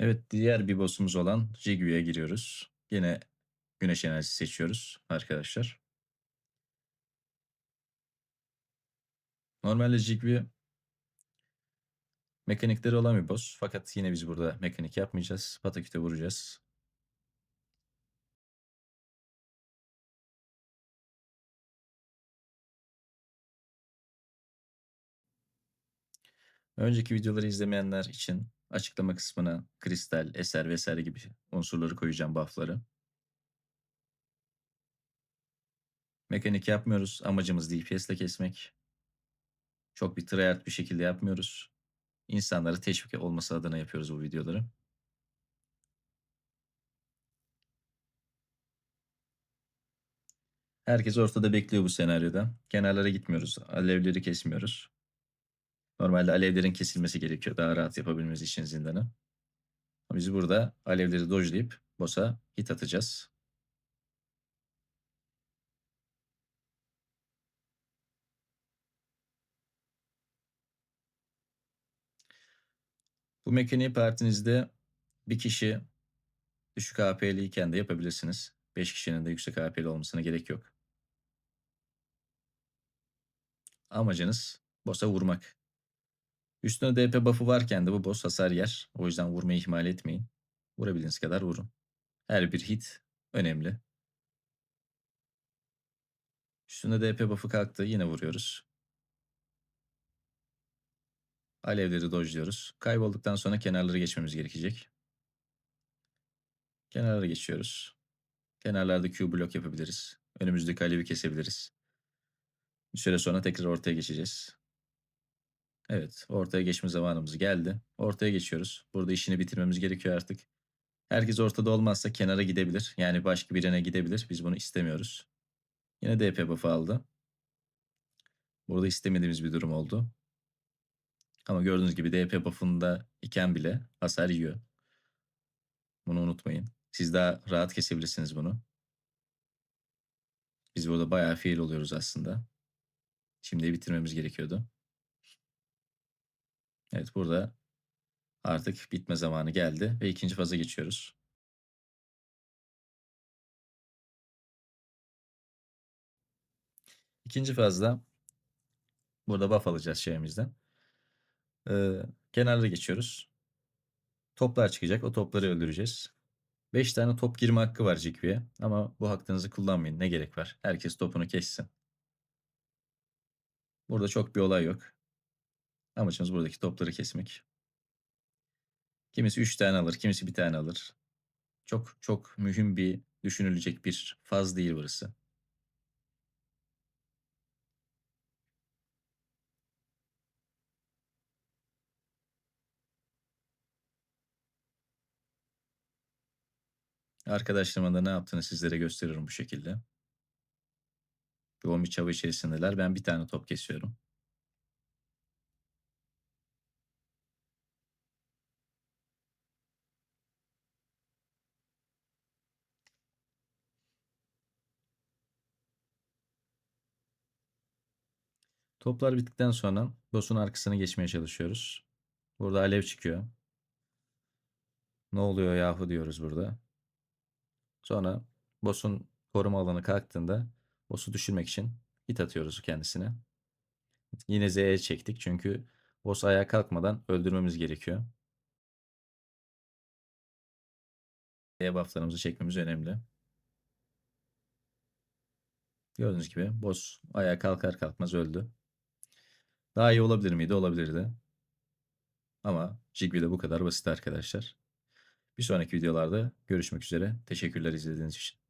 Evet, diğer bir boss'umuz olan Jigu'ya giriyoruz. Yine güneş enerjisi seçiyoruz arkadaşlar. Normalde Jigu mekanikleri olan bir boss. Fakat yine biz burada mekanik yapmayacağız. Pataküte vuracağız. Önceki videoları izlemeyenler için açıklama kısmına kristal, eser vesaire gibi unsurları koyacağım buff'ları. Mekanik yapmıyoruz. Amacımız DPS ile kesmek. Çok bir tryhard bir şekilde yapmıyoruz. İnsanları teşvik olması adına yapıyoruz bu videoları. Herkes ortada bekliyor bu senaryoda. Kenarlara gitmiyoruz. Alevleri kesmiyoruz. Normalde alevlerin kesilmesi gerekiyor daha rahat yapabilmemiz için zindanı. Biz burada alevleri dojlayıp boss'a hit atacağız. Bu mekaniği partinizde bir kişi düşük AP'li iken de yapabilirsiniz. 5 kişinin de yüksek AP'li olmasına gerek yok. Amacınız boss'a vurmak. Üstüne DP buff'ı varken de bu boss hasar yer. O yüzden vurmayı ihmal etmeyin. Vurabildiğiniz kadar vurun. Her bir hit önemli. Üstüne DP buff'ı kalktı. Yine vuruyoruz. Alevleri dojluyoruz. Kaybolduktan sonra kenarları geçmemiz gerekecek. Kenarları geçiyoruz. Kenarlarda Q blok yapabiliriz. Önümüzdeki alevi kesebiliriz. Bir süre sonra tekrar ortaya geçeceğiz. Evet, ortaya geçme zamanımız geldi. Ortaya geçiyoruz. Burada işini bitirmemiz gerekiyor artık. Herkes ortada olmazsa kenara gidebilir. Yani başka birine gidebilir. Biz bunu istemiyoruz. Yine DP buff'ı aldı. Burada istemediğimiz bir durum oldu. Ama gördüğünüz gibi DP buff'ında iken bile hasar yiyor. Bunu unutmayın. Siz daha rahat kesebilirsiniz bunu. Biz burada bayağı fail oluyoruz aslında. Şimdi bitirmemiz gerekiyordu. Evet burada artık bitme zamanı geldi ve ikinci faza geçiyoruz. İkinci fazda burada buff alacağız şeyimizden. Ee, kenarda geçiyoruz. Toplar çıkacak. O topları öldüreceğiz. 5 tane top girme hakkı var Jikvi'ye. Ama bu hakkınızı kullanmayın. Ne gerek var? Herkes topunu kessin. Burada çok bir olay yok. Amacımız buradaki topları kesmek. Kimisi 3 tane alır, kimisi bir tane alır. Çok çok mühim bir düşünülecek bir faz değil burası. Arkadaşlarımın da ne yaptığını sizlere gösteririm bu şekilde. Yoğun bir çaba içerisindeler. Ben bir tane top kesiyorum. Toplar bittikten sonra boss'un arkasını geçmeye çalışıyoruz. Burada alev çıkıyor. Ne oluyor yahu diyoruz burada. Sonra boss'un koruma alanı kalktığında boss'u düşürmek için hit atıyoruz kendisine. Yine Z'ye çektik çünkü boss ayağa kalkmadan öldürmemiz gerekiyor. Z bufflarımızı çekmemiz önemli. Gördüğünüz gibi boss ayağa kalkar kalkmaz öldü. Daha iyi olabilir miydi? Olabilirdi. Ama Jigby de bu kadar basit arkadaşlar. Bir sonraki videolarda görüşmek üzere. Teşekkürler izlediğiniz için.